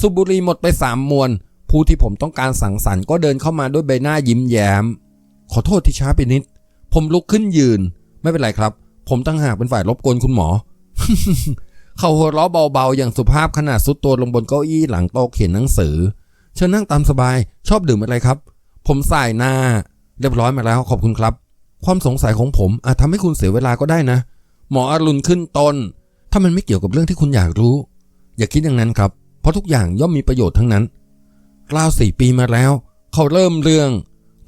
สุบบุหรีหมดไปสามมวน ผู้ที่ผมต้องการสังสรรค์ก็เดินเข้ามาด้วยใบหน้ายิ้มแย้ม ขอโทษที่ช้าไปนิด ผมลุกขึ้นยืน ไม่เป็นไรครับ ผมตั้งหากเป็นฝ่ายรบกวนคุณหมอ เขาหัวเราะเบาๆ อย่างสุภาพขนาดสุดตัวลงบนเก้าอี้หลังโต๊ะเขียนหนังสือ เชิญนั่งตามสบาย ชอบดื่มอะไรครับ ผมสายหน้า เรียบร้อยมาแล้วขอบคุณครับ ความสงสัยของผมอาจทำให้คุณเสียเวลาก็ได้นะ หมออรุณขึ้นตนถ้ามันไม่เกี่ยวกับเรื่องที่คุณอยากรู้ อย่าคิดอย่างนั้นครับ ราะทุกอย่างย่อมมีประโยชน์ทั้งนั้นกล่าวสี่ปีมาแล้ว เขาเริ่มเรื่อง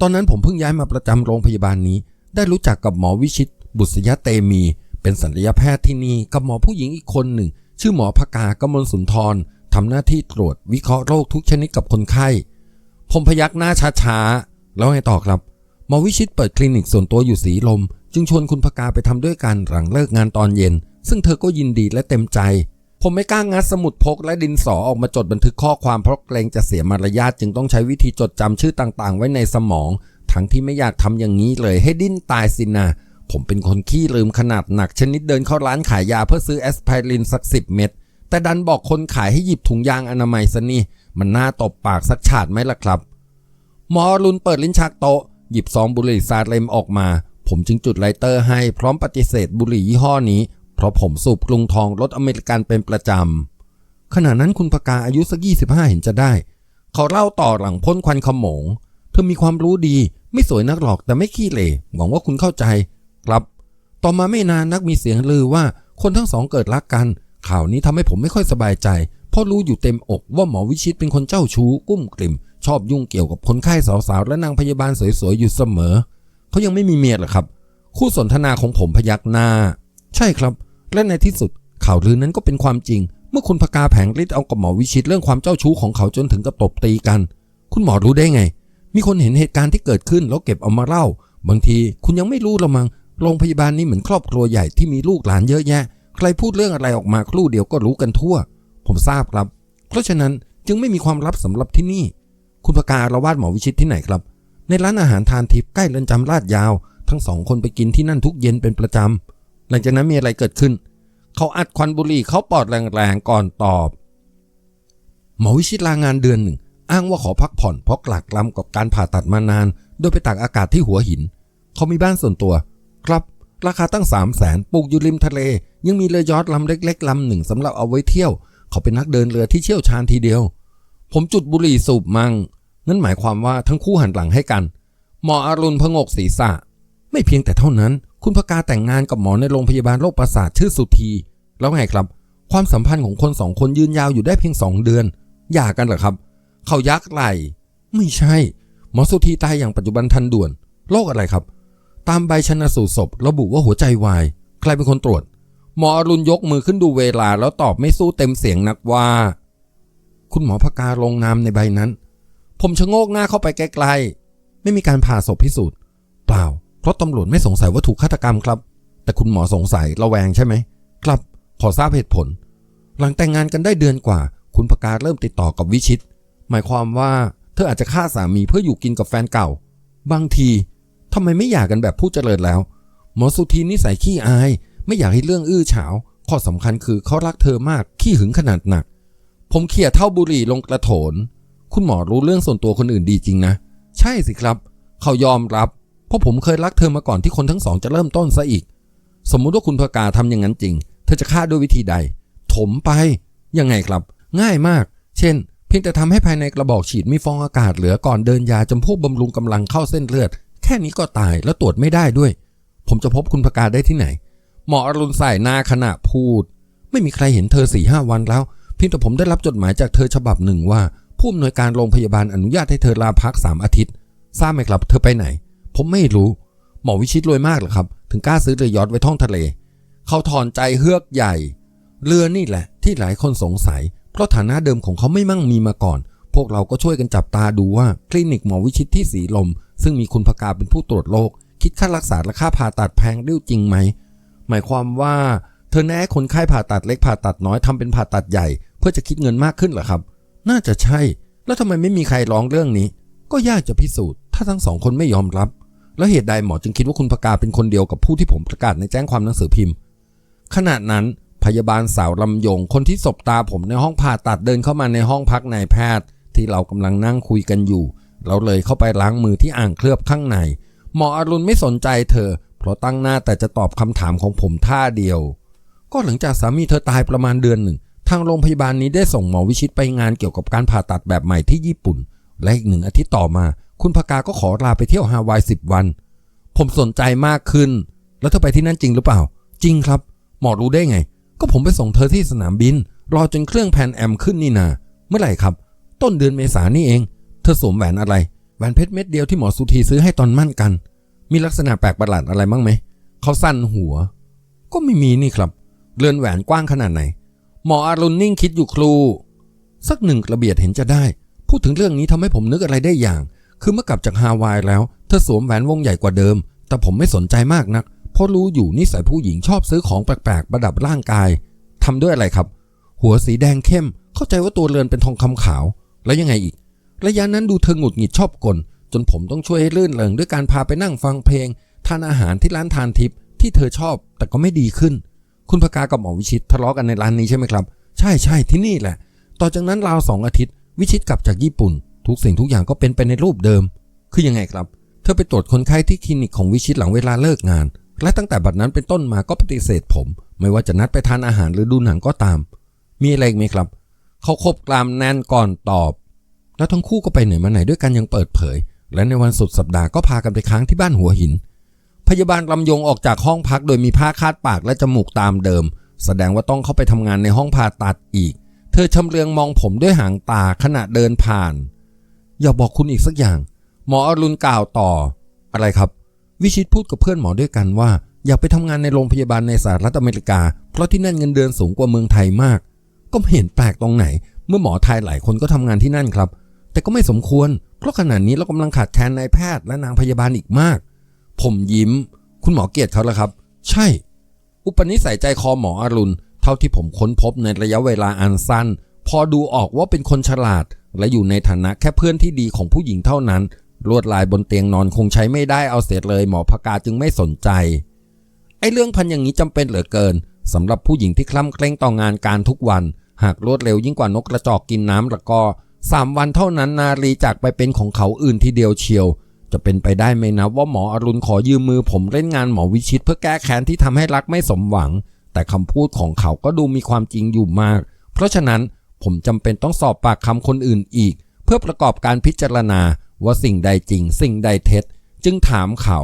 ตอนนั้นผมเพิ่งย้ายมาประจำโรงพยาบาลนี้ ได้รู้จักกับหมอวิชิต บุษยเตมี เป็นศัลยแพทย์ที่นี่กับหมอผู้หญิงอีกคนหนึ่ง ชื่อหมอพกากมลสุนทรทำหน้าที่ตรวจวิเคราะห์โรคทุกชนิดกับคนไข้ ผมพยักหน้าช้าๆ แล้วไงต่อครับ หมอวิชิตเปิดคลินิกส่วนตัวอยู่สีลม จึงชวนคุณพกาไปทำด้วยกันหลังเลิกงานตอนเย็น ซึ่งเธอก็ยินดีและเต็มใจ ผมไม่กล้างัดสมุดพกและดินสอออกมาจดบันทึกข้อความเพราะเกรงจะเสียมารยาทจึงต้องใช้วิธีจดจำชื่อต่างๆ ไว้ในสมอง ทั้งที่ไม่อยากทำอย่างนี้เลยให้ดิ้นตายสินะผมเป็นคนขี้ลืมขนาดหนัก ชนิดเดินเข้าร้านขายยาเพื่อซื้อแอสไพรินสักสิบเม็ดแต่ดันบอกคนขายให้หยิบถุงยางอนามัยซะนี่มันน่าตบปากสักฉาดไหมล่ะครับ หมอรุณเปิดลิ้นชักโต๊ะหยิบซองบุหรี่ซาเลมออกมา ผมจึงจุดไลเตอร์ให้พร้อมปฏิเสธบุหรี่ยี่ห้อนี้ เพราะผมสูบกรุงทองรถอเมริกันเป็นประจำขณะนั้นคุณพกาอายุสักยี่สิบห้าเห็นจะได้ เขาเล่าต่อหลังพ่นควันขโมง เธอมีความรู้ดี ไม่สวยนักหรอกแต่ไม่ขี้เหร่หวังว่าคุณเข้าใจ ครับ ต่อมาไม่นานนักมีเสียงลือว่าคนทั้งสองเกิดรักกัน ข่าวนี้ทำให้ผมไม่ค่อยสบายใจ เพราะรู้อยู่เต็มอกว่าหมอวิชิตเป็นคนเจ้าชู้กุ้มกลิ่ม ชอบยุ่งเกี่ยวกับคนไข้สาวๆและนางพยาบาลสวยๆอยู่เสมอ เขายังไม่มีเมียหรอครับ คู่สนทนาของผมพยักหน้า ใช่ครับ และในที่สุดข่าวลือนั้นก็เป็นความจริง เมื่อคุณพกาแผงฤทธิ์เอากับหมอวิชิตเรื่องความเจ้าชู้ของเขาจนถึงกับตบตีกัน คุณหมอรู้ได้ไง มีคนเห็นเหตุการณ์ที่เกิดขึ้นแล้วเก็บเอามาเล่า บางทีคุณยังไม่รู้ละมังโรงพยาบาลนี้เหมือนครอบครัวใหญ่ที่มีลูกหลานเยอะแยะ ใครพูดเรื่องอะไรออกมาครู่เดียวก็รู้กันทั่ว ผมทราบครับ เพราะฉะนั้นจึงไม่มีความลับสำหรับที่นี่ คุณประกาศวาดหมอวิชิตที่ไหนครับ ในร้านอาหารทานทิพย์ใกล้เรือนจำลาดยาว ทั้งสองคนไปกินที่นั่นทุกเย็นเป็นประจำ หลังจากนั้นมีอะไรเกิดขึ้น เขาอัดควันบุหรี่เขาปอดแรงๆก่อนตอบ หมอวิชิตลางานเดือนหนึ่ง อ้างว่าขอพักผ่อนเพราะกลักลำกับการผ่าตัดมานาน โดยไปตากอากาศที่หัวหิน เขามีบ้านส่วนตัว ครับราคาตั้งสามแสนปลูกอยู่ริมทะเล ยังมีเรือยอทลำเล็กๆลำหนึ่งสำหรับเอาไว้เที่ยว เขาเป็นนักเดินเรือที่เชี่ยวชาญทีเดียว ผมจุดบุหรี่สูบมังนั่นหมายความว่าทั้งคู่หันหลังให้กันหมออรุณพงกศีรษะ ไม่เพียงแต่เท่านั้น คุณพกาแต่งงานกับหมอในโรงพยาบาลโรคประสาทชื่อสุธีแล้วไงครับ ความสัมพันธ์ของคนสองคนยืนยาวอยู่ได้เพียงสองเดือนหย่ากันเหรอครับ เขายักไหลไม่ใช่ หมอสุธีตายอย่างปัจจุบันทันด่วนโรคอะไรครับ ตามใบชนสูตรศพ ระบุว่าหัวใจวายใครเป็นคนตรวจ หมออรุณยกมือขึ้นดูเวลา แล้วตอบไม่สู้เต็มเสียงนักว่า คุณหมอพกาลงนามในใบนั้น ผมชะโงกหน้าเข้าไปใกล้ๆไม่มีการผ่าศพพิสูจน์เปล่า เพราะตำรวจไม่สงสัยว่าถูกฆาตกรรมครับ แต่คุณหมอสงสัยระแวงใช่ไหมครับ ขอทราบเหตุผล หลังแต่งงานกันได้เดือนกว่า คุณพกาเริ่มติดต่อกับวิชิต หมายความว่าเธออาจจะฆ่าสามีเพื่ออยู่กินกับแฟนเก่า บางทีทำไมไม่หย่ากันแบบผู้เจริญแล้ว หมอสุธีนิสัยขี้อาย ไม่อยากให้เรื่องอื้อฉาว ข้อสำคัญคือเขารักเธอมากขี้หึงขนาดหนัก ผมเขี่ยเท่าบุหรี่ลงกระโถน คุณหมอรู้เรื่องส่วนตัวคนอื่นดีจริงนะ ใช่สิครับ เขายอมรับ เพราะผมเคยรักเธอมาก่อนที่คนทั้งสองจะเริ่มต้นซะอีก สมมุติว่าคุณพกาทำอย่างนั้นจริง เธอจะฆ่าด้วยวิธีใด ถมไป ยังไงครับ ง่ายมาก เช่น เพียงแต่ทำให้ภายในกระบอกฉีดมีฟองอากาศเหลือก่อนเดินยาจำพวกบำรุงกำลังเข้าเส้นเลือด แค่นี้ก็ตายแล้วตรวจไม่ได้ด้วย ผมจะพบคุณพกาได้ที่ไหน หมออรุณใส่หน้าขณะพูด ไม่มีใครเห็นเธอสี่ห้าวันแล้ว เพียงแต่ผมได้รับจดหมายจากเธอฉบับหนึ่งว่าผู้อำนวยการโรงพยาบาลอนุญาตให้เธอลาพักสามอาทิตย์ ทราบไหมครับ เธอไปไหน ผมไม่รู้ หมอวิชิตรวยมากเหรอครับ ถึงกล้าซื้อเรือยอทไว้ท่องทะเล เขาถอนใจเฮือกใหญ่ เรือนี่แหละ ที่หลายคนสงสัย เพราะฐานะเดิมของเขาไม่มั่งมีมาก่อน พวกเราก็ช่วยกันจับตาดูว่าคลินิกหมอวิชิตที่สีลม ซึ่งมีคุณพกาเป็นผู้ตรวจโรคคิดค่ารักษาและค่าผ่าตัดแพงดิ้วจริงไหม หมายความว่า เธอแนะคนไข้ผ่าตัดเล็กผ่าตัดน้อยทำเป็นผ่าตัดใหญ่ เพื่อจะคิดเงินมากขึ้นเหรอครับ น่าจะใช่ แล้วทำไมไม่มีใครร้องเรื่องนี้ ก็ยากจะพิสูจน์ ถ้าทั้งสองคนไม่ยอมรับ แล้วเหตุใดหมอจึงคิดว่าคุณพกาเป็นคนเดียวกับผู้ที่ผมประกาศในแจ้งความหนังสือพิมพ์ ขณะนั้นพยาบาลสาวลำยง คนที่สบตาผมในห้องผ่าตัดเดินเข้ามาในห้องพักนายแพทย์ ที่เรากำลังนั่งคุยกันอยู่ เราเลยเข้าไปล้างมือที่อ่างเคลือบข้างใน หมออรุณไม่สนใจเธอ เพราะตั้งหน้าแต่จะตอบคำถามของผมท่าเดียว ก็หลังจากสามีเธอตายประมาณเดือนหนึ่ง ทางโรงพยาบาลนี้ได้ส่งหมอวิชิตไปงานเกี่ยวกับการผ่าตัดแบบใหม่ที่ญี่ปุ่น และอีกหนึ่งอาทิตย์ต่อมา คุณพกาก็ขอลาไปเที่ยวฮาวายสิบวัน ผมสนใจมากขึ้น แล้วเธอไปที่นั่นจริงหรือเปล่า จริงครับ หมอรู้ได้ไง ก็ผมไปส่งเธอที่สนามบิน รอจนเครื่องแพนแอมขึ้นนี่นา เมื่อไหร่ครับ ต้นเดือนเมษานี่เอง เธอสวมแหวนอะไร แหวนเพชรเม็ดเดียวที่หมอสุธีซื้อให้ตอนมั่นกัน มีลักษณะแปลกประหลาดอะไรบ้างไหม เขาสั้นหัว ก็ไม่มีนี่ครับ เรือนแหวนกว้างขนาดไหน หมออารุณนิ่งคิดอยู่ครู สักหนึ่งกระเบียดเห็นจะได้ พูดถึงเรื่องนี้ทำให้ผมนึกอะไรได้อย่าง คือเมื่อกลับจากฮาวายแล้วเธอสวมแหวนวงใหญ่กว่าเดิม แต่ผมไม่สนใจมากนัก เพราะรู้อยู่นิสัยผู้หญิงชอบซื้อของแปลกๆประดับร่างกายทำด้วยอะไรครับ หัวสีแดงเข้ม เข้าใจว่าตัวเรือนเป็นทองคำขาว แล้วยังไงอีก ระยะนั้นดูเธอหงุดหงิดชอบกล จนผมต้องช่วยให้ลื่นเริงด้วยการพาไปนั่งฟังเพลง ทานอาหารที่ร้านทานทิพย์ที่เธอชอบ แต่ก็ไม่ดีขึ้น คุณพกากับหมอวิชิตทะเลาะกันในร้านนี้ใช่ไหมครับ ใช่ใช่ที่นี่แหละ ต่อจากนั้นราวสองอาทิตย์ วิชิตกลับจากญี่ปุ่น ทุกสิ่งทุกอย่างก็เป็นไปในรูปเดิม คือยังไงครับ เธอไปตรวจคนไข้ที่คลินิกของวิชิตหลังเวลาเลิกงาน และตั้งแต่บัดนั้นเป็นต้นมาก็ปฏิเสธผม ไม่ว่าจะนัดไปทานอาหารหรือดูหนังก็ตาม มีอะไรไหมครับ เขาคบกลามแน่นก่อนตอบ แล้วทั้งคู่ก็ไปไหนมาไหนด้วยกันอยังเปิดเผย และในวันสุดสัปดาห์ก็พากันไปค้างที่บ้านหัวหิน พยาบาลลำยงออกจากห้องพักโดยมีผ้าคาดปากและจมูกตามเดิม แสดงว่าต้องเข้าไปทำงานในห้องผ่าตัดอีก เธอชำเลืองมองผมด้วยหางตาขณะเดินผ่าน อย่าบอกคุณอีกสักอย่าง หมออรุณกล่าวต่อ อะไรครับ วิชิตพูดกับเพื่อนหมอด้วยกันว่า อยากไปทำงานในโรงพยาบาลในสหรัฐอเมริกา เพราะที่นั่นเงินเดือนสูงกว่าเมืองไทยมาก ก็ไม่เห็นแปลกตรงไหน เมื่อหมอไทยหลายคนก็ทำงานที่นั่นครับ แต่ก็ไม่สมควร เพราะขณะนี้เรากำลังขาดแคลนนายแพทย์และนางพยาบาลอีกมาก ผมยิ้ม คุณหมอเกียรติเขาแล้วครับ ใช่ อุปนิสัยใจคอหมออรุณเท่าที่ผมค้นพบในระยะเวลาอันสั้น พอดูออกว่าเป็นคนฉลาด และอยู่ในฐานะแค่เพื่อนที่ดีของผู้หญิงเท่านั้น ลวดลายบนเตียงนอนคงใช้ไม่ได้เอาเสียเลยหมอพกาจึงไม่สนใจ ไอ้เรื่องพันอย่างนี้จำเป็นเหลือเกินสำหรับผู้หญิงที่คล่ำเคร่งต่องานการทุกวัน หากรวดเร็วยิ่งกว่านกกระจอกกินน้ำละก็สามวันเท่านั้นนารีจากไปเป็นของเขาอื่นทีเดียวเชียว จะเป็นไปได้ไหมนะว่าหมออรุณขอยืมมือผมเล่นงานหมอวิชิต เพื่อแก้แค้นที่ทำให้รักไม่สมหวัง แต่คำพูดของเขาก็ดูมีความจริงอยู่มาก เพราะฉะนั้น ผมจำเป็นต้องสอบปากคำคนอื่นอีก เพื่อประกอบการพิจารณาว่าสิ่งใดจริง สิ่งใดเท็จ จึงถามเขา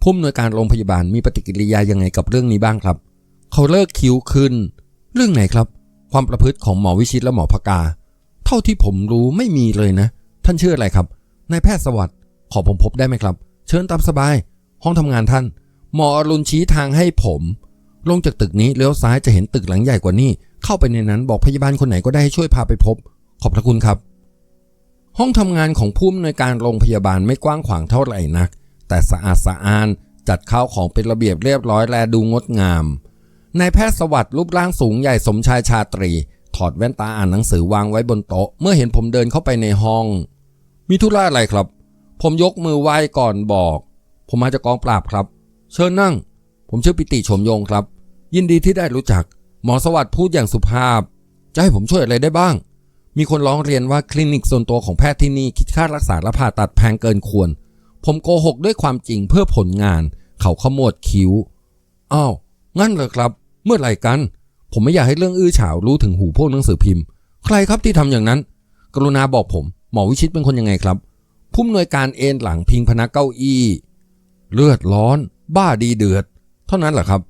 ผู้อำนวยการโรงพยาบาลมีปฏิกิริยายังไงกับเรื่องนี้บ้างครับ เขาเลิกคิ้วขึ้น เรื่องไหนครับ ความประพฤติของหมอวิชิตและหมอพกา เท่าที่ผมรู้ไม่มีเลยนะ ท่านชื่ออะไรครับนายแพทย์สวัสดิ์ขอผมพบได้ไหมครับ เชิญตามสบาย ห้องทำงานท่าน หมออรุณชี้ทางให้ผม ลงจากตึกนี้เลี้ยวซ้ายจะเห็นตึกหลังใหญ่กว่านี้ เข้าไปในนั้นบอกพยาบาลคนไหนก็ได้ให้ช่วยพาไปพบ ขอบพระคุณครับ ห้องทำงานของผู้อำนวยการโรงพยาบาลไม่กว้างขวางเท่าไหร่นัก แต่สะอาดสะอ้านจัดข้าวของเป็นระเบียบเรียบร้อยและดูงดงามนายแพทย์สวัสดิ์รูปร่างสูงใหญ่สมชายชาตรี ถอดแว่นตาอ่านหนังสือวางไว้บนโต๊ะ เมื่อเห็นผมเดินเข้าไปในห้อง มีธุระอะไรครับ ผมยกมือไหว้ก่อนบอก ผมมาจากกองปราบครับ เชิญนั่ง ผมชื่อปิติชมยงครับ ยินดีที่ได้รู้จัก หมอสวัสด์พูดอย่างสุภาพ จะให้ผมช่วยอะไรได้บ้าง มีคนร้องเรียนว่าคลินิกส่วนตัวของแพทย์ที่นี่คิดค่ารักษาและผ่าตัดแพงเกินควร ผมโกหกด้วยความจริงเพื่อผลงาน เขาขมวดคิ้ว อ้าว งั้นเหรอครับ เมื่อไหร่กัน ผมไม่อยากให้เรื่องอื้อฉาวรู้ถึงหูพวกหนังสือพิมพ์ ใครครับที่ทำอย่างนั้น กรุณาบอกผม หมอวิชิตเป็นคนยังไงครับผู้อำนวยการเอนหลังพิงพนักเก้าอี้ เลือดร้อน บ้าดีเดือด เท่านั้นแหละครับ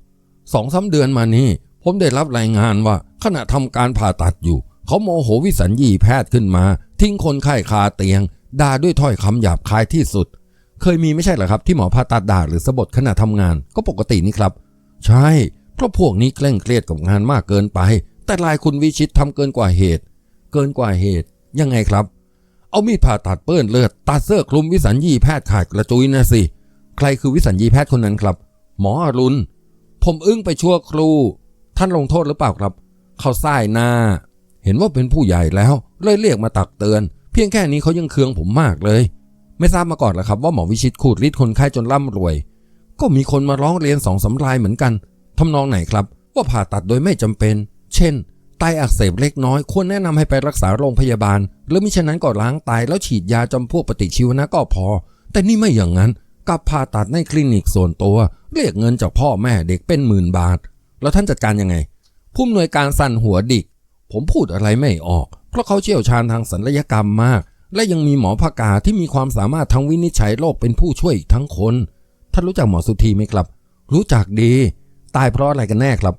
สองสาเดือนมานี้ ผมได้รับรายงานว่าขณะทำการผ่าตัดอยู่ เขาโมโหวิสัญญีแพทย์ขึ้นมา ทิ้งคนไข้คาเตียงด่าด้วยถ้อยคำหยาบคายที่สุด เคยมีไม่ใช่เหรอครับ ที่หมอผ่าตัดด่าหรือสะบดขณะทำงานก็ปกตินี่ครับ ใช่เพราะพวกนี้เคร่งเครียดกับงานมากเกินไป แต่ลายคุณวิชิตทำเกินกว่าเหตุ เกินกว่าเหตุ ยังไงครับ เอามีดผ่าตัดเปื้อนเลือดตัดเสื้อคลุมวิสัญญีแพทย์ขาดกระจุยนะสิใครคือวิสัญญีแพทย์คนนั้นครับ หมออรุณผมอึ้งไปชั่วครู่ ท่านลงโทษหรือเปล่าครับ เขาส่หน้า เห็นว่าเป็นผู้ใหญ่แล้ว เลยเรียกมาตักเตือน เพียงแค่นี้เขายังเคืองผมมากเลย ไม่ทราบมาก่อนเหรอครับ ว่าหมอวิชิตขูดริดคนไข้จนร่ำรวย ก็มีคนมาร้องเรียนสองสำรายเหมือนกันทำนองไหนครับ ว่าผ่าตัดโดยไม่จำเป็น เช่นไตอักเสบเล็กน้อยควรแนะนำให้ไปรักษาโรงพยาบาล หรือมิฉะนั้นก็ล้างไตแล้วฉีดยาจำพวกปฏิชีวนะก็พอ แต่นี่ไม่อย่างนั้นกับผ่าตัดในคลินิกส่วนตัว เรียกเงินจากพ่อแม่เด็กเป็นหมื่นบาท แล้วท่านจัดการยังไง ผู้อำนวยการสั่นหัวดิก ผมพูดอะไรไม่ออก เพราะเขาเชี่ยวชาญทางศัลยกรรมมาก และยังมีหมอภากาที่มีความสามารถทั้งวินิจฉัยโรคเป็นผู้ช่วยอีกทั้งคน ท่านรู้จักหมอสุธีไหมครับ รู้จักดี ตายเพราะอะไรกันแน่ครับ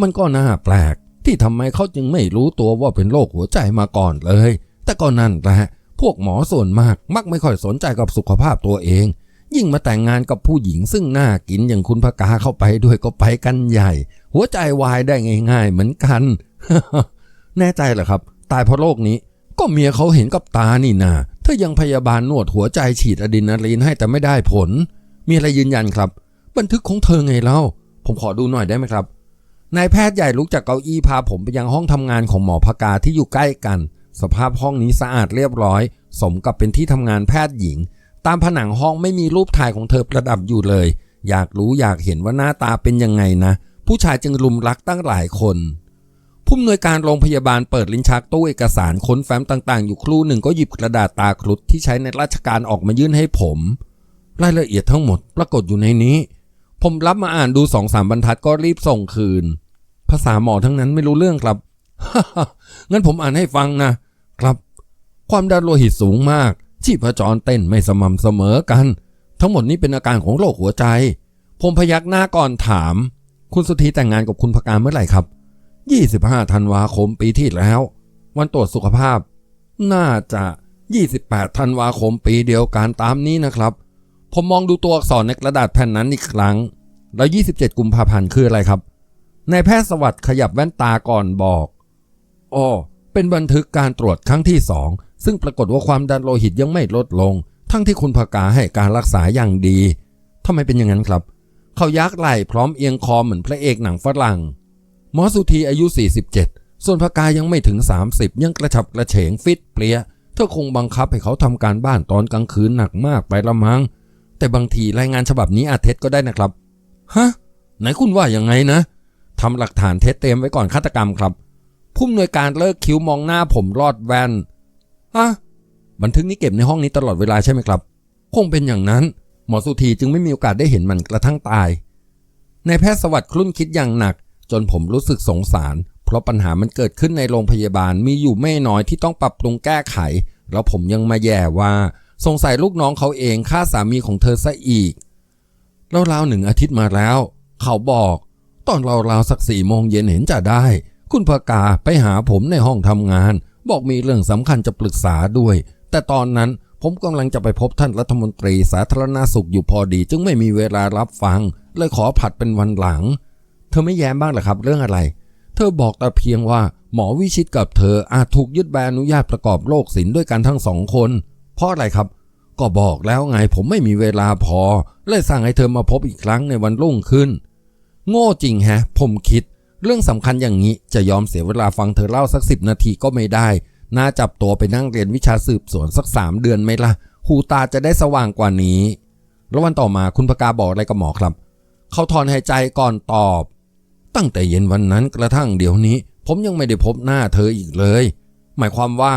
มันก็น่าแปลก ที่ทำไมเขาจึงไม่รู้ตัวว่าเป็นโรคหัวใจมาก่อนเลย แต่ก็นั่นแหละพวกหมอส่วนมากมักไม่ค่อยสนใจกับสุขภาพตัวเอง ยิ่งมาแต่งงานกับผู้หญิงซึ่งน่ากินอย่างคุณพกาเข้าไปด้วยก็ไปกันใหญ่ หัวใจวายได้ง่าย ๆ เหมือนกัน แน่ใจเหรอครับ ตายเพราะโรคนี้ ก็เมียเขาเห็นกับตานี่นาเธอยังพยาบาลนวดหัวใจฉีดอะดรีนาลีนให้แต่ไม่ได้ผล มีอะไรยืนยันครับ บันทึกของเธอไงเล่า ผมขอดูหน่อยได้ไหมครับนายแพทย์ใหญ่ลุกจากเก้าอี้พาผมไปยังห้องทำงานของหมอพกาที่อยู่ใกล้กัน สภาพห้องนี้สะอาดเรียบร้อย สมกับเป็นที่ทำงานแพทย์หญิง ตามผนังห้องไม่มีรูปถ่ายของเธอประดับอยู่เลย อยากรู้อยากเห็นว่าหน้าตาเป็นยังไงนะ ผู้ชายจึงรุมรักตั้งหลายคน ผู้อำนวยการโรงพยาบาลเปิดลิ้นชักตู้เอกสารค้นแฟ้มต่างๆ อยู่ครู่หนึ่งก็หยิบกระดาษตาครุฑที่ใช้ในราชการออกมายื่นให้ผม รายละเอียดทั้งหมดปรากฏอยู่ในนี้ ผมรับมาอ่านดูสองสามบรรทัดก็รีบส่งคืน ภาษาหมอทั้งนั้นไม่รู้เรื่องครับงั้นผมอ่านให้ฟังนะครับ ความดันโลหิตสูงมาก ชีพจรเต้นไม่สม่ำเสมอกัน ทั้งหมดนี้เป็นอาการของโรคหัวใจ ผมพยักหน้าก่อนถาม คุณสุธีแต่งงานกับคุณพการเมื่อไหร่ครับ 25ธันวาคมปีที่แล้ว วันตรวจสุขภาพ น่าจะ 28ธันวาคมปีเดียวกันตามนี้นะครับ ผมมองดูตัวอักษรในกระดาษแผ่นนั้นอีกครั้ง แล้ว 27 กุมภาพันธ์คืออะไรครับนายแพทย์สวัสดิ์ขยับแว่นตาก่อนบอกอ๋อ เป็นบันทึกการตรวจครั้งที่สองซึ่งปรากฏว่าความดันโลหิตยังไม่ลดลง ทั้งที่คุณพกาให้การรักษาอย่างดีทำไมเป็นอย่างนั้นครับ เขายักไหล่พร้อมเอียงคอเหมือนพระเอกหนังฝรั่งหมอสุธีอายุ 47 ส่วนพกายังไม่ถึง 30 ยังกระฉับกระเฉงฟิตเปรี้ยเธอคงบังคับให้เขาทำการบ้านตอนกลางคืนหนักมากไปละมัง้งแต่บางทีรายงานฉบับนี้อาจเท็จก็ได้นะครับฮะไหนคุณว่ายังไงนะทำหลักฐานเท็จเตรียมไว้ก่อนฆาตกรรมครับ ผู้อำนวยการเลิกคิ้วมองหน้าผมรอดแวนอะบันทึกนี้เก็บในห้องนี้ตลอดเวลาใช่ไหมครับ คงเป็นอย่างนั้น หมอสุธีจึงไม่มีโอกาสได้เห็นมันกระทั่งตาย ในายแพทย์สวัสดิ์ครุ่นคิดอย่างหนัก จนผมรู้สึกสงสาร เพราะปัญหามันเกิดขึ้นในโรงพยาบาลมีอยู่ไม่น้อยที่ต้องปรับปรุงแก้ไข แล้วผมยังมาแย่ว่าสงสัยลูกน้องเขาเองฆ่าสามีของเธอซะอีกราวๆหนึ่งอาทิตย์มาแล้ว เขาบอก ตอนราวๆสักสี่โมงเย็นเห็นจะได้ คุณพกาไปหาผมในห้องทำงาน บอกมีเรื่องสำคัญจะปรึกษาด้วย แต่ตอนนั้นผมกำลังจะไปพบท่านรัฐมนตรีสาธารณาสุขอยู่พอดี จึงไม่มีเวลารับฟัง เลยขอผัดเป็นวันหลัง เธอไม่แย้มบ้างหรอครับ เรื่องอะไร เธอบอกแต่เพียงว่าหมอวิชิตกับเธออาจถูกยึดใบอนุญาตประกอบโรคศิลป์ด้วยกันทั้งสองคน เพราะอะไรครับ ก็บอกแล้วไงผมไม่มีเวลาพอเลยสั่งให้เธอมาพบอีกครั้งในวันรุ่งขึ้น โง่จริงแฮะ ผมคิด เรื่องสำคัญอย่างนี้จะยอมเสียเวลาฟังเธอเล่าสักสิบนาทีก็ไม่ได้ น่าจับตัวไปนั่งเรียนวิชาสืบสวนสักสามเดือนไหมล่ะ หูตาจะได้สว่างกว่านี้ แล้ววันต่อมาคุณพกาบอกอะไรกับหมอครับ เขาถอนหายใจก่อนตอบ ตั้งแต่เย็นวันนั้นกระทั่งเดี๋ยวนี้ ผมยังไม่ได้พบหน้าเธออีกเลย หมายความว่า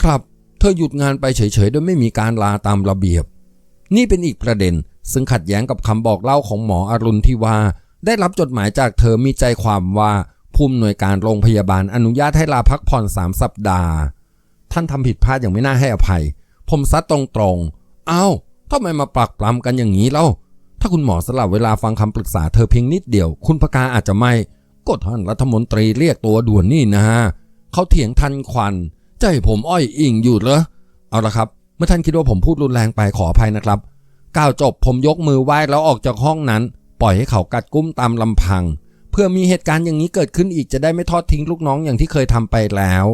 ครับ เธอหยุดงานไปเฉยๆโดยไม่มีการลาตามระเบียบ นี่เป็นอีกประเด็นซึ่งขัดแย้งกับคำบอกเล่าของหมออรุณที่ว่า ได้รับจดหมายจากเธอมีใจความว่าผู้อำนวยการโรงพยาบาลอนุญาตให้ลาพักผ่อนสามสัปดาห์ ท่านทำผิดพลาดอย่างไม่น่าให้อภัย ผมซัดตรงๆ เอ้าทำไมมาปรักปรำกันอย่างนี้เล่า ถ้าคุณหมอสลับเวลาฟังคำปรึกษาเธอเพียงนิดเดียว คุณพกาอาจจะไม่ก็ท่านรัฐมนตรีเรียกตัวด่วนนี่นะเขาเถียงทันควันใจผมอ้อยอิงอยู่เหรอเอาละครับ เมื่อท่านคิดว่าผมพูดรุนแรงไปขออภัยนะครับก้าวจบผมยกมือไหว้แล้วออกจากห้องนั้น ปล่อยให้เขากัดกุ้มตามลำพัง เพื่อมีเหตุการณ์อย่างนี้เกิดขึ้นอีกจะได้ไม่ทอดทิ้งลูกน้องอย่างที่เคยทำไปแล้ว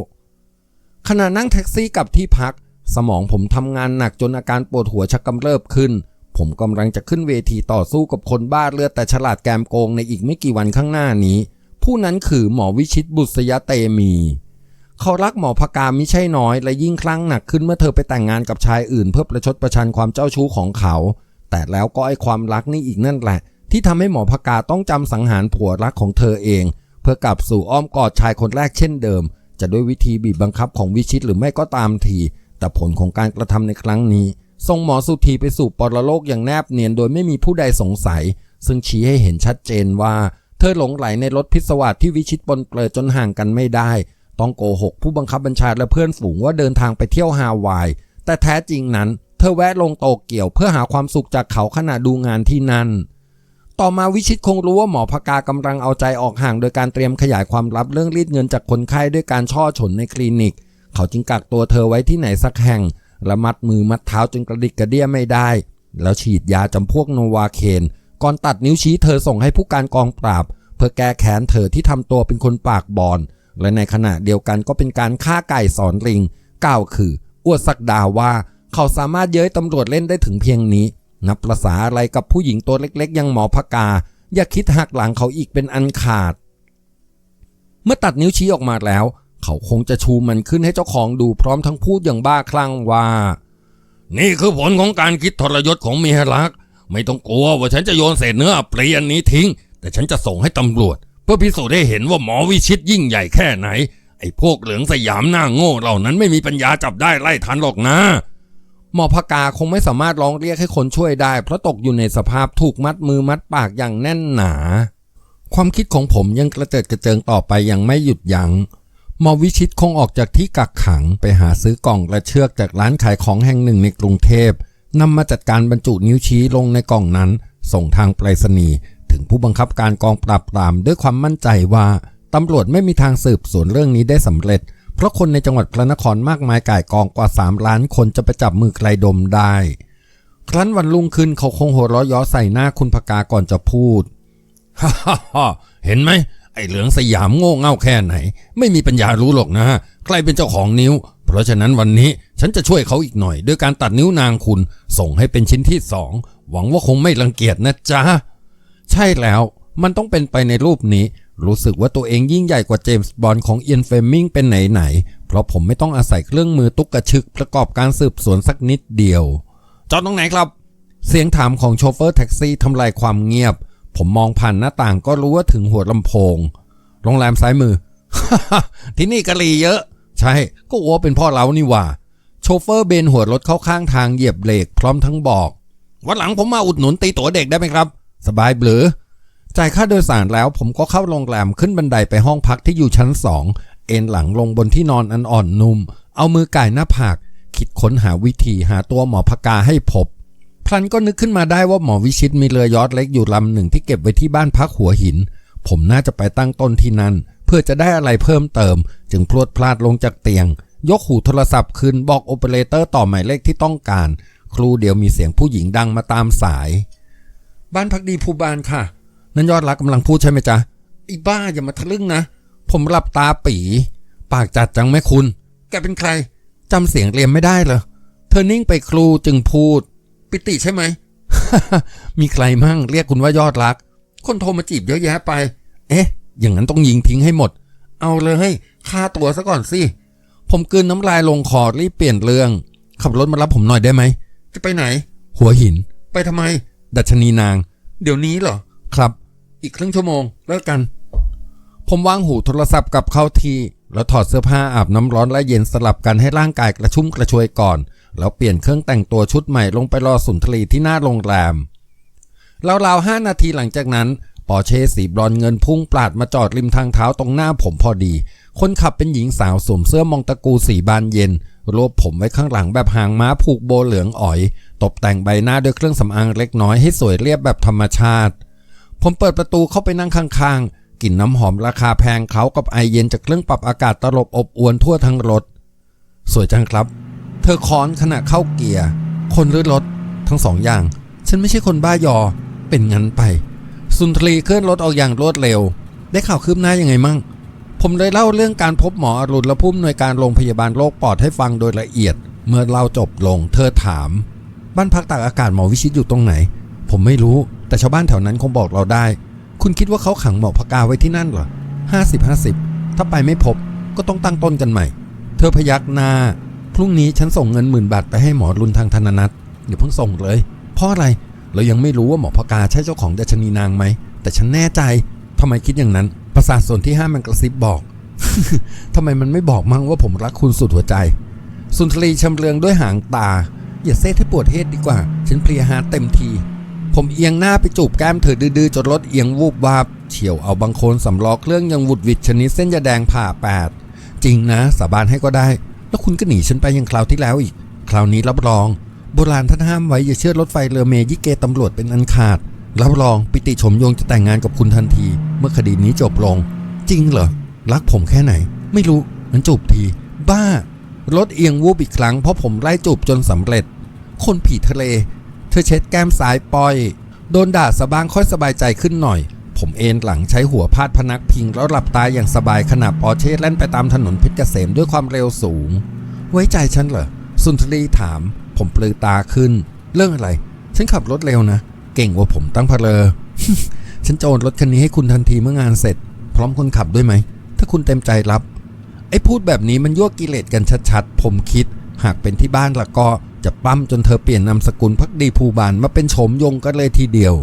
ขณะนั่งแท็กซี่กลับที่พัก สมองผมทำงานหนักจนอาการปวดหัวชักกำเริบขึ้น ผมกำลังจะขึ้นเวทีต่อสู้กับคนบ้าเลือดแต่ฉลาดแกมโกงในอีกไม่กี่วันข้างหน้านี้ ผู้นั้นคือหมอวิชิตบุษยเตมีเขารักหมอพกามิใช่น้อย และยิ่งคลั่งหนักขึ้นเมื่อเธอไปแต่งงานกับชายอื่น เพื่อประชดประชันความเจ้าชู้ของเขา แต่แล้วก็ไอความรักนี่อีกนั่นแหละ ที่ทำให้หมอพกาต้องจำสังหารผัวรักของเธอเอง เพื่อกลับสู่อ้อมกอดชายคนแรกเช่นเดิม จะด้วยวิธีบีบบังคับของวิชิตหรือไม่ก็ตามที แต่ผลของการกระทำในครั้งนี้ส่งหมอสุธีไปสู่ปรโลกอย่างแนบเนียนโดยไม่มีผู้ใดสงสัย ซึ่งชี้ให้เห็นชัดเจนว่า เธอหลงไหลในรถพิศวาสที่วิชิตปนเปลือจนห่างกันไม่ได้ ต้องโกหกผู้บังคับบัญชาและเพื่อนฝูงว่าเดินทางไปเที่ยวฮาวาย แต่แท้จริงนั้น เธอแวะลงโตเกียวเพื่อหาความสุขจากเขาขณะดูงานที่นั่น ต่อมาวิชิตคงรู้ว่าหมอพกากำลังเอาใจออกห่าง โดยการเตรียมขยายความลับเรื่องรีดเงินจากคนไข้ด้วยการช่อฉนในคลินิก เขาจึงกักตัวเธอไว้ที่ไหนสักแห่งและมัดมือมัดเท้าจนกระดิกกระเดี้ยไม่ได้ แล้วฉีดยาจำพวกโนวาเคนก่อนตัดนิ้วชี้เธอส่งให้ผู้การกองปราบ เพื่อแก้แค้นเธอที่ทำตัวเป็นคนปากบอน และในขณะเดียวกันก็เป็นการฆ่าไก่สอนลิงก้าวคืออวดสักดาว่า เขาสามารถเย้ยตำรวจเล่นได้ถึงเพียงนี้ นับประษาอะไรกับผู้หญิงตัวเล็กๆอย่างหมอพกา อย่าคิดหักหลังเขาอีกเป็นอันขาด เมื่อตัดนิ้วชี้ออกมาแล้ว เขาคงจะชูมันขึ้นให้เจ้าของดูพร้อมทั้งพูดอย่างบ้าคลั่งว่า นี่คือผลของการคิดทรยศของเมียรัก ไม่ต้องกลัวว่าฉันจะโยนเศษเนื้ออับปรีอันนี้ทิ้ง แต่ฉันจะส่งให้ตำรวจ เพื่อพิสูจน์ให้เห็นว่าหมอวิชิตยิ่งใหญ่แค่ไหน ไอ้พวกเหลืองสยามหน้าโง่เหล่านั้นไม่มีปัญญาจับได้ไล่ทันหรอกนะ หมอพกาคงไม่สามารถร้องเรียกให้คนช่วยได้ เพราะตกอยู่ในสภาพถูกมัดมือมัดปากอย่างแน่นหนา ความคิดของผมยังกระเจิดกระเจิงต่อไปอยังไม่หยุดยัง้งหมอวิชิตคงออกจากที่กักขังไปหาซื้อกล่องและเชือกจากร้านขายของแห่งหนึ่งในกรุงเทพนำมาจัดการบรรจุนิ้วชี้ลงในกล่องนั้น ส่งทางไปรษณีย์ถึงผู้บังคับการกองปราบปรามด้วยความมั่นใจว่าตำรวจไม่มีทางสืบสวนเรื่องนี้ได้สำเร็จ เพราะคนในจังหวัดพระนครมากมายก่ายกองกว่า 3 ล้านคนจะไปจับมือใครดมได้ ครั้นวันรุ่งขึ้นเขาคงหัวเราะย้อใส่หน้าคุณพกาก่อนจะพูดฮ่าฮ่าฮ่าเห็นไหมไอ้เหลืองสยามโง่เง่าแค่ไหน ไม่มีปัญญารู้หรอกนะใครเป็นเจ้าของนิ้ว เพราะฉะนั้นวันนี้ฉันจะช่วยเขาอีกหน่อยด้วยการตัดนิ้วนางคุณ ส่งให้เป็นชิ้นที่สองหวังว่าคงไม่รังเกียจนะจ๊ะใช่แล้วมันต้องเป็นไปในรูปนี้ รู้สึกว่าตัวเองยิ่งใหญ่กว่าเจมส์บอนด์ของเอียนเฟมมิงเป็นไหนๆ เพราะผมไม่ต้องอาศัยเครื่องมือตุกกระชึกประกอบการสืบสวนสักนิดเดียว จอดตรงไหนครับ เสียงถามของโชเฟอร์แท็กซี่ทำลายความเงียบ ผมมองผ่านหน้าต่างก็รู้ว่าถึงหัวลำโพง โรงแรมซ้ายมือ ที่นี่กะหรี่เยอะ ใช่ ก็อัวเป็นพ่อเรานี่หว่า โชเฟอร์เบนหัวรถเข้าข้างทางเหยียบเบรกพร้อมทั้งบอก วันหลังผมมาอุดหนุนตีตั๋วเด็กได้ไหมครับ สบายเบลอ จ่ายค่าโดยสารแล้วผมก็เข้าโรงแรมขึ้นบันไดไปห้องพักที่อยู่ชั้นสองเอนหลังลงบนที่นอนอันอ่อนนุ่ม เอามือก่ายหน้าผาก คิดค้นหาวิธีหาตัวหมอพกาให้พบ พลันก็นึกขึ้นมาได้ว่าหมอวิชิตมีเรือยอทเล็กอยู่ลำหนึ่งที่เก็บไว้ที่บ้านพักหัวหิน ผมน่าจะไปตั้งต้นที่นั่น เพื่อจะได้อะไรเพิ่มเติม จึงพลวดพลาดลงจากเตียง ยกหูโทรศัพท์ขึ้นบอกโอเปอเรเตอร์ต่อหมายเลขที่ต้องการ ครูเดียวมีเสียงผู้หญิงดังมาตามสาย บ้านพักดีภูบานค่ะ นั่นยอดรักกำลังพูดใช่ไหมจ๊ะไอ้บ้าอย่ามาทะลึ่งนะ ผมหลับตาปี ปากจัดจังแม่คุณ แกเป็นใครจำเสียงเรียมไม่ได้เหรอ เธอนิ่งไปครูจึงพูด ปิติใช่ไหม มีใครมั่งเรียกคุณว่ายอดรัก คนโทรมาจีบเยอะแยะไป เอ๊ะ อย่างนั้นต้องยิงทิ้งให้หมด เอาเลยค่าตัวซะก่อนสิ ผมกลืนน้ำลายลงคอรีบเปลี่ยนเรื่อง ขับรถมารับผมหน่อยได้ไหม จะไปไหน หัวหิน ไปทำไม ดัชนีนาง เดี๋ยวนี้เหรอ ครับ อีกครึ่งชั่วโมงเลิกกัน ผมวางหูโทรศัพท์กับเข้าทีแล้วถอดเสื้อผ้าอาบน้ำร้อนและเย็นสลับกันให้ร่างกายกระชุ่มกระชวยก่อน แล้วเปลี่ยนเครื่องแต่งตัวชุดใหม่ลงไปรอสุนทรีที่หน้าโรงแรมราวๆห้านาทีหลังจากนั้นปอเช่สีบรอนเงินพุ่งปลาดมาจอดริมทางเท้าตรงหน้าผมพอดี คนขับเป็นหญิงสาวสวมเสื้อมองตะกูสีบานเย็น รวบผมไว้ข้างหลังแบบหางม้าผูกโบเหลืองอ๋อยตกแต่งใบหน้าด้วยเครื่องสำอางเล็กน้อยให้สวยเรียบแบบธรรมชาติ ผมเปิดประตูเข้าไปนั่งข้างๆกลิ่นน้ำหอมราคาแพงเขากับไอเย็นจากเครื่องปรับอากาศตลบอบอวนทั่วทั้งรถ สวยจังครับ เธอค้อนขณะเข้าเกียร์ คนหรือรถ ทั้งสองอย่าง ฉันไม่ใช่คนบ้ายอ เป็นงั้นไป สุนทรีเคลื่อนรถออกอย่างรวดเร็ว ได้ข่าวคืบหน้ายังไงมั่ง ผมเลยเล่าเรื่องการพบหมออรุณและผู้อำนวยการโรงพยาบาลโรคปอดให้ฟังโดยละเอียด เมื่อเราจบลง เธอถาม บ้านพักตากอากาศหมอวิชิตอยู่ตรงไหน ผมไม่รู้ แต่ชาวบ้านแถวนั้นคงบอกเราได้ คุณคิดว่าเขาขังหมอพกาไว้ที่นั่นเหรอห้าสิบห้าสิบถ้าไปไม่พบก็ต้องตั้งต้นกันใหม่ เธอพยักหน้า พรุ่งนี้ฉันส่งเงินหมื่นบาทไปให้หมอรุนทางธนนัทเดี๋ยวเพิ่งส่งเลย เพราะอะไร เรายังไม่รู้ว่าหมอพกาใช่เจ้าของดัชนีนางไหม แต่ฉันแน่ใจทำไมคิดอย่างนั้น ประสาทส่วนที่ห้ามันกระซิบบอกทำไมมันไม่บอกมั่งว่าผมรักคุณสุดหัวใจ สุนทรีชำเลืองด้วยหางตา อย่าเซตให้ปวดเฮดดีกว่า ฉันเพลียฮาเต็มที ผมเอียงหน้าไปจูบแก้มเธอดื้อๆจนรถเอียงวูบวาบเฉียวเอาบางโคนสำล้อเครื่องยังหวุดหวิดชนิดเส้นยาแดงผ่าแปดจริงนะ สาบานให้ก็ได้ แล้วคุณก็หนีฉันไปย่างคราวที่แล้วอีก คราวนี้รับรอง โบราณท่านห้ามไว้อย่าเชื่อรถไฟเรือเมยิเกตำรวจเป็นอันขาดรับรองปิติชมยงจะแต่งงานกับคุณทันที เมื่อคดีนี้จบลง จริงเหรอรักผมแค่ไหน ไม่รู้งั้นจูบที บ้ารถเอียงวูบอีกครั้งเพราะผมไล่จูบจนสำเร็จ คนผีทะเล เธอเช็ดแก้มซ้ายปอย โดนด่าสะบ้างค่อยสบายใจขึ้นหน่อย ผมเอนหลังใช้หัวพาดพนักพิงแล้วหลับตาอย่างสบายขณะปอเช่แล่นไปตามถนนเพชรเกษมด้วยความเร็วสูง ไว้ใจฉันเหรอ สุนทรีถาม ผมปลือตาขึ้น เรื่องอะไร ฉันขับรถเร็วนะ เก่งกว่าผมตั้งเพลอฉันโอนรถคันนี้ให้คุณทันทีเมื่องานเสร็จ พร้อมคนขับด้วยไหม ถ้าคุณเต็มใจรับ ไอ้พูดแบบนี้มันยั่วกิเลสกันชัดๆ ผมคิด หากเป็นที่บ้านละก็ จะปั้มจนเธอเปลี่ยนนามสกุลพักดีภูบานมาเป็นโฉมยงกันเลยทีเดียว